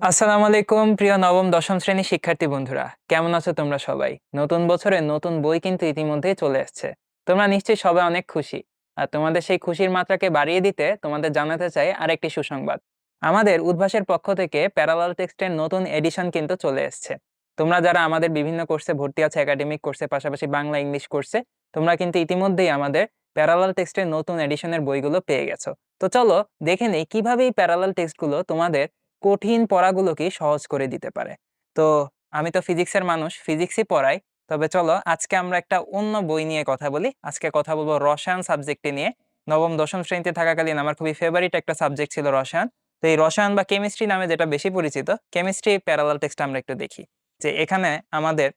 আসসালামু আলাইকুম প্রিয় নবম, দশম শ্রেণির শিক্ষার্থী বন্ধুরা। কেমন আছো তোমরা সবাই? নতুন বছরে নতুন বই কিন্তু ইতিমধ্যেই চলে এসেছে তোমরা নিশ্চয়ই সবাই অনেক খুশি। আর তোমাদের সেই খুশির মাত্রাকে বাড়িয়ে দিতে তোমাদের জানাতে চাই আরেকটি সুসংবাদ। আমাদের উদ্ভাসের পক্ষ থেকে প্যারালাল টেক্সটের নতুন এডিশন কিন্তু চলে এসেছে। তোমরা যারা আমাদের বিভিন্ন কোর্সে ভর্তি আছে, একাডেমিক কোর্সে, পাশাপাশি বাংলা ইংলিশ কোর্সে, তোমরা কিন্তু ইতিমধ্যেই আমাদের প্যারালাল টেক্সটের নতুন এডিশনের বইগুলো পেয়ে গেছো। তো চলো দেখে নেই, কীভাবে এই প্যারালাল টেক্সটগুলো তোমাদের কঠিন পড়াগুলোকে সহজ করে দিতে পারে। তো আমি তো ফিজিক্সের মানুষ, ফিজিক্সই পড়াই। তবে চলো, আজকে আমরা একটা অন্য বই নিয়ে কথা বলি। আজকে কথা বলব রসায়ন সাবজেক্টে নিয়ে। নবম, দশম শ্রেণীতে থাকাকালীন আমার খুবই ফেভারিট একটা সাবজেক্ট ছিল রসায়ন। তো এই রসায়ন বা কেমিস্ট্রি নামে যেটা বেশি পরিচিত কেমিস্ট্রি প্যারালাল টেক্সট আমরা একটু দেখি। যে এখানে আমাদের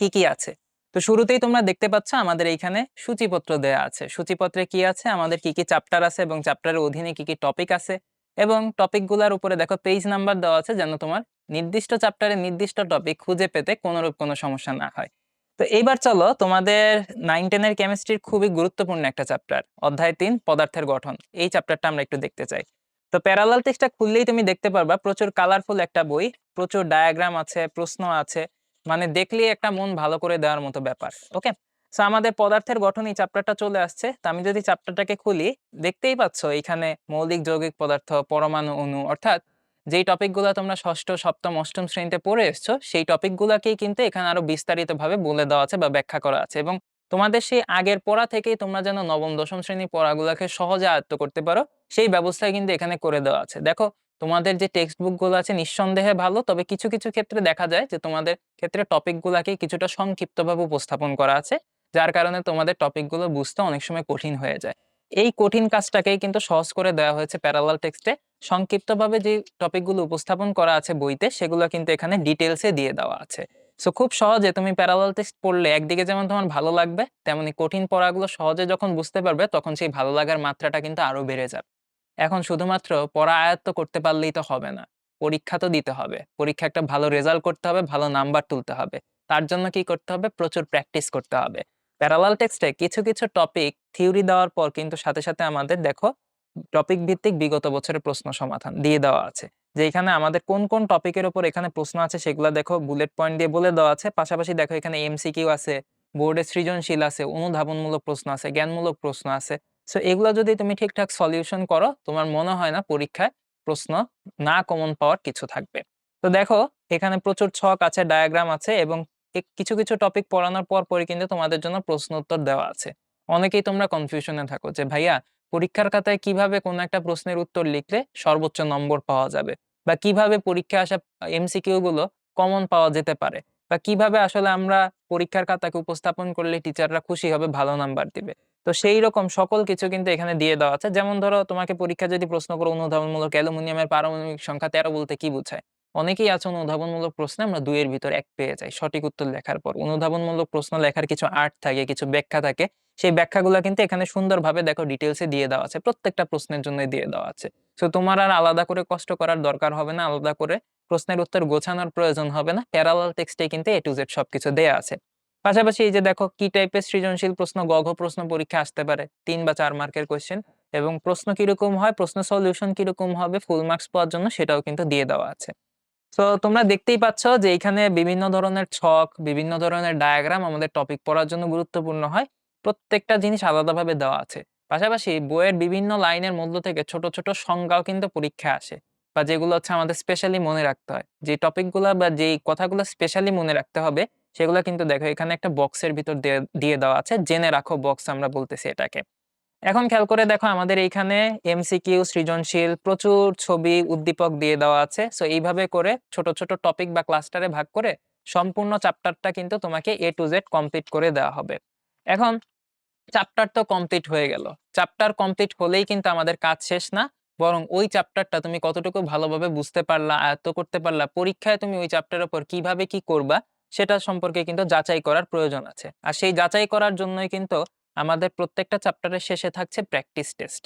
কি কি আছে? তো শুরুতেই তোমরা দেখতে পাচ্ছ আমাদের এইখানে সূচিপত্র দেয়া আছে। সূচিপত্রে কি আছে? আমাদের কি কি চ্যাপ্টার আছে এবং চ্যাপ্টারের অধীনে কি কি টপিক আছে? এবং টপিকগুলোর উপরে দেখো পেজ নাম্বার দেওয়া আছে যেন তোমার নির্দিষ্ট চ্যাপ্টারে নির্দিষ্ট টপিক খুঁজে পেতে কোনোরূপ কোনো সমস্যা না হয়। তো এইবার চলো তোমাদের নাইন টেনের কেমিস্ট্রির খুবই গুরুত্বপূর্ণ একটা চ্যাপ্টার অধ্যায় তিন, পদার্থের গঠন। এই চ্যাপ্টারটা আমরা একটু দেখতে চাই। তো প্যারালাল টেক্সটটা খুললেই তুমি দেখতে পারবা প্রচুর কালারফুল একটা বই, প্রচুর ডায়াগ্রাম আছে, প্রশ্ন আছে মানে দেখলেই একটা মন ভালো করে দেওয়ার মতো ব্যাপার ওকে সো আমাদের পদার্থের গঠন এই চ্যাপ্টারটা চলে আসছে। তা আমি যদি চ্যাপ্টারটাকে খুলি, দেখতেই পাচ্ছ এখানে মৌলিক যৌগিক পদার্থ, পরমাণু, অণু, অর্থাৎ যেই টপিকগুলো তোমরা ষষ্ঠ, সপ্তম, অষ্টম শ্রেণীতে পড়ে এসছো, সেই টপিকগুলোকেই কিন্তু এখানে আরও বিস্তারিতভাবে বলে দেওয়া আছে বা ব্যাখ্যা করা আছে এবং তোমাদের সেই আগের পড়া থেকেই তোমরা যেন নবম, দশম শ্রেণির পড়াগুলোকে সহজে আয়ত্ত করতে পারো, সেই ব্যবস্থায় কিন্তু এখানে করে দেওয়া আছে। দেখো, তোমাদের যে টেক্সট বুকগুলো আছে নিঃসন্দেহে ভালো, তবে কিছু কিছু ক্ষেত্রে দেখা যায় যে তোমাদের ক্ষেত্রে টপিকগুলোকে কিছুটা সংক্ষিপ্তভাবে উপস্থাপন করা আছে। যার কারণে তোমাদের টপিকগুলো বুঝতে অনেক সময় কঠিন হয়ে যায়। এই কঠিন কাজটাকেই কিন্তু সহজ করে দেওয়া হয়েছে প্যারালাল টেক্সটে সংক্ষিপ্তভাবে যে টপিকগুলো উপস্থাপন করা আছে বইতে, সেগুলো কিন্তু এখানে ডিটেলসে দিয়ে দেওয়া আছে। সো খুব সহজে তুমি প্যারালাল টেক্সট পড়লে একদিকে যেমন তোমার ভালো লাগবে, তেমনি কঠিন পড়াগুলো সহজে যখন বুঝতে পারবে, তখন সেই ভালো লাগার মাত্রাটা কিন্তু আরও বেড়ে যাবে। এখন শুধুমাত্র পড়া আয়ত্ত করতে পারলেই তো হবে না। পরীক্ষা তো দিতে হবে। পরীক্ষা একটা ভালো রেজাল্ট করতে হবে, ভালো নাম্বার তুলতে হবে। তার জন্য কি করতে হবে? প্রচুর প্র্যাকটিস করতে হবে। প্যারালাল টেক্সটে কিছু কিছু টপিক থিওরি দেওয়ার পর কিন্তু সাথে সাথে আমাদের দেখো টপিক ভিত্তিক বিগত বছরের প্রশ্ন সমাধান দিয়ে দেওয়া আছে। যে এখানে আমাদের কোন কোন টপিকের উপর এখানে প্রশ্ন আছে সেগুলো দেখো বুলেট পয়েন্ট দিয়ে বলে দেওয়া আছে। পাশাপাশি দেখো এখানে এমসিকিউ আছে বোর্ডে সৃজনশীল আছে, অনুধাবনমূলক প্রশ্ন আছে, জ্ঞানমূলক প্রশ্ন আছে। সো এগুলো যদি তুমি ঠিকঠাক সলিউশন করো, তোমার মনে হয় না পরীক্ষায় প্রশ্ন না কমন পাওয়ার কিছু থাকবে। তো দেখো এখানে প্রচুর ছক আছে ডায়াগ্রাম আছে এবং কিছু কিছু টপিক পড়ানোর পর পরই কিন্তু তোমাদের জন্য প্রশ্ন উত্তর দেওয়া আছে। অনেকেই তোমরা কনফিউশনে থাকো যে, ভাইয়া, পরীক্ষার খাতায় কীভাবে কোন একটা প্রশ্নের উত্তর লিখলে সর্বোচ্চ নম্বর পাওয়া যাবে? বা কীভাবে পরীক্ষা আসা এমসিকিউ গুলো কমন পাওয়া যেতে পারে? বা কীভাবে আসলে আমরা পরীক্ষার খাতাকে উপস্থাপন করলে টিচাররা খুশি হবে, ভালো নাম্বার দিবে? তো সেই রকম সকল কিছু কিন্তু এখানে দিয়ে দেওয়া আছে। যেমন ধরো, তোমাকে পরীক্ষা যদি প্রশ্ন করো অনুধাবনমূলক অ্যালুমিনিয়ামের পারমাণবিক সংখ্যা তেরো বলতে কি বোঝায়? অনেকেই আছে অনুধাবনমূলক প্রশ্নে আমরা দুইয়ের ভিতর এক পেয়ে যাই। সঠিক উত্তর লেখার পর। অনুধাবনমূলক প্রশ্ন লেখার কিছু আর্ট থাকে, কিছু ব্যাখ্যা থাকে। সেই ব্যাখ্যাগুলো কিন্তু এখানে সুন্দরভাবে দেখো ডিটেলসে দিয়ে দেওয়া আছে। প্রত্যেকটা প্রশ্নের জন্য দিয়ে দেওয়া আছে। তো তোমার আর আলাদা করে কষ্ট করার দরকার হবে না। আলাদা করে প্রশ্নের উত্তর গোছানোর প্রয়োজন হবে না। প্যারালাল টেক্সটে কিন্তু এ টু জেড সবকিছু দেয়া আছে। পাশাপাশি এই যে দেখো, কি টাইপের সৃজনশীল প্রশ্ন, গঘ প্রশ্ন পরীক্ষা আসতে পারে? তিন বা চার মার্কের কোয়েশ্চেন এবং প্রশ্ন কীরকম হয়? প্রশ্ন সলিউশন কীরকম হবে? ফুল মার্কস পাওয়ার জন্য সেটাও কিন্তু দিয়ে দেওয়া আছে। তো তোমরা দেখতেই পাচ্ছ যে এখানে বিভিন্ন ধরনের ছক, বিভিন্ন ধরনের ডায়াগ্রাম আমাদের টপিক পড়ার জন্য গুরুত্বপূর্ণ হয়। প্রত্যেকটা জিনিস আলাদাভাবে দেওয়া আছে। পাশাপাশি বইয়ের বিভিন্ন লাইনের মধ্য থেকে ছোট ছোট সংজ্ঞাও কিন্তু পরীক্ষা আসে বা যেগুলো হচ্ছে আমাদের স্পেশালি মনে রাখতে হয়। যে টপিকগুলো বা যেই কথাগুলো স্পেশালি মনে রাখতে হবে, সেগুলো কিন্তু দেখো এখানে একটা বক্সের ভিতর দিয়ে দেওয়া আছে। জেনে রাখো বক্স আমরা বলতেছি এটাকে। এখন খেয়াল করে দেখো আমাদের এইখানে এমসিকিউ সৃজনশীল প্রচুর ছবি উদ্দীপক দিয়ে দেওয়া আছে। সো এইভাবে করে ছোট ছোট টপিক বা ক্লাস্টারে ভাগ করে সম্পূর্ণ চ্যাপ্টারটা কিন্তু তোমাকে এ টু জেড কমপ্লিট করে দেওয়া হবে। এখন চ্যাপ্টার তো কমপ্লিট হয়ে গেল। চ্যাপ্টার কমপ্লিট হলেই কিন্তু আমাদের কাজ শেষ না। বরং ওই চ্যাপ্টারটা তুমি কতটুকু ভালোভাবে বুঝতে পারলা, আয়ত্ত করতে পারলা, পরীক্ষায় তুমি ওই চ্যাপ্টারের ওপর কীভাবে কি করবা, সেটা সম্পর্কে কিন্তু যাচাই করার প্রয়োজন আছে। আর সেই যাচাই করার জন্যই কিন্তু আমাদের প্রত্যেকটা চ্যাপ্টারের শেষে থাকছে প্র্যাকটিস টেস্ট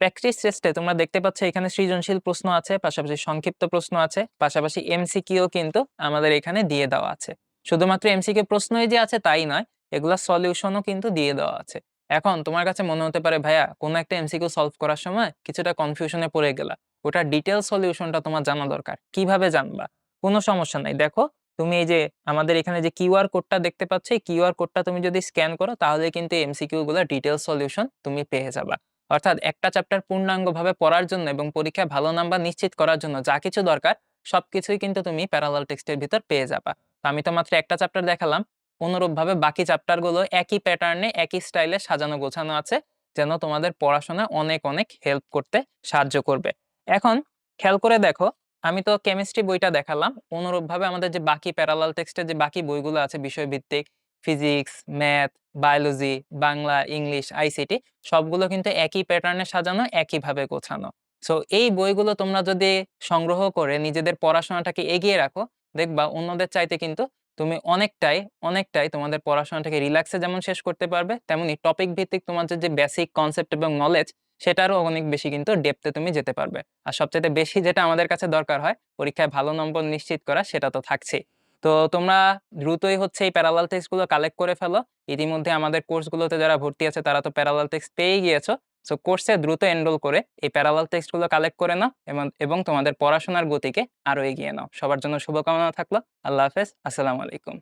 প্র্যাকটিস টেস্টে তোমরা দেখতে পাচ্ছ এখানে সৃজনশীল প্রশ্ন আছে, পাশাপাশি সংক্ষিপ্ত প্রশ্ন আছে, পাশাপাশি এমসিকিউ কিন্তু আমাদের এখানে দিয়ে দেওয়া আছে। শুধুমাত্র এমসিকিউ প্রশ্নই যে আছে তাই নয়, এগুলা সলিউশনও কিন্তু দিয়ে দেওয়া আছে। এখন তোমার কাছে মনে হতে পারে, ভাইয়া, কোনো একটা এমসিকিউ সলভ করার সময় কিছুটা কনফিউশনে পড়ে গেলা। ওটার ডিটেল সলিউশনটা তোমার জানা দরকার। কীভাবে জানবা? কোনো সমস্যা নাই। দেখো তুমি এই যে আমাদের এখানে যে কিউআর কোডটা দেখতে পাচ্ছ, এই কিউআর কোডটা তুমি যদি স্ক্যান করো, তাহলে কিন্তু এমসিকিউ গুলো ডিটেইলস সলিউশন তুমি পেয়ে যাবা। অর্থাৎ একটা চ্যাপ্টার পূর্ণাঙ্গভাবে পড়ার জন্য এবং পরীক্ষায় ভালো নাম্বার নিশ্চিত করার জন্য যা কিছু দরকার, সবকিছুই কিন্তু তুমি প্যারালাল টেক্সটের ভিতর পেয়ে যাবা। তো আমি তো মাত্র একটা চ্যাপ্টার দেখালাম, অনুরূপভাবে বাকি চ্যাপ্টারগুলো একই প্যাটার্নে একই স্টাইলে সাজানো গোছানো আছে, যেন তোমাদের পড়াশোনা অনেক অনেক হেল্প করতে সাহায্য করবে। এখন খেয়াল করে দেখো আমি তো কেমিস্ট্রি বইটা দেখালাম। অনুরূপভাবে আমাদের যে বাকি প্যারালাল টেক্সটের যে বাকি বইগুলো আছে, বিষয়ভিত্তিক physics math biology Bangla English ICT সবগুলো কিন্তু একই প্যাটার্নে সাজানো, একইভাবে গোছানো। সো এই বইগুলো তোমরা যদি সংগ্রহ করে নিজেদের পড়াশোনাটাকে এগিয়ে রাখো, দেখবা অন্যদের চাইতে কিন্তু তুমি অনেকটাই অনেকটাই তোমাদের পড়াশোনাটাকে রিল্যাক্সে যেমন শেষ করতে পারবে, তেমনি টপিক ভিত্তিক তোমাদের যে বেসিক কনসেপ্ট এবং নলেজ সেটারও অনেক বেশি কিন্তু ডেপথে তুমি যেতে পারবে। আর সবচেয়ে বেশি যেটা আমাদের কাছে দরকার হয়, পরীক্ষায় ভালো নম্বর নিশ্চিত করা, সেটা তো থাকছেই। তো তোমরা দ্রুতই হচ্ছে এই প্যারালাল টেক্সটগুলো কালেক্ট করে ফেলো। ইতিমধ্যে আমাদের কোর্সগুলোতে যারা ভর্তি আছে, তারা তো প্যারালাল টেক্সট পেয়েই গিয়েছো। সো কোর্সে দ্রুত এনরোল করে এই প্যারালাল টেক্সটগুলো কালেক্ট করে নাও এবং এবং তোমাদের পড়াশোনার গতিকে আরও এগিয়ে নাও। সবার জন্য শুভকামনা থাকল। আল্লাহ হাফেজ। আসসালামু আলাইকুম।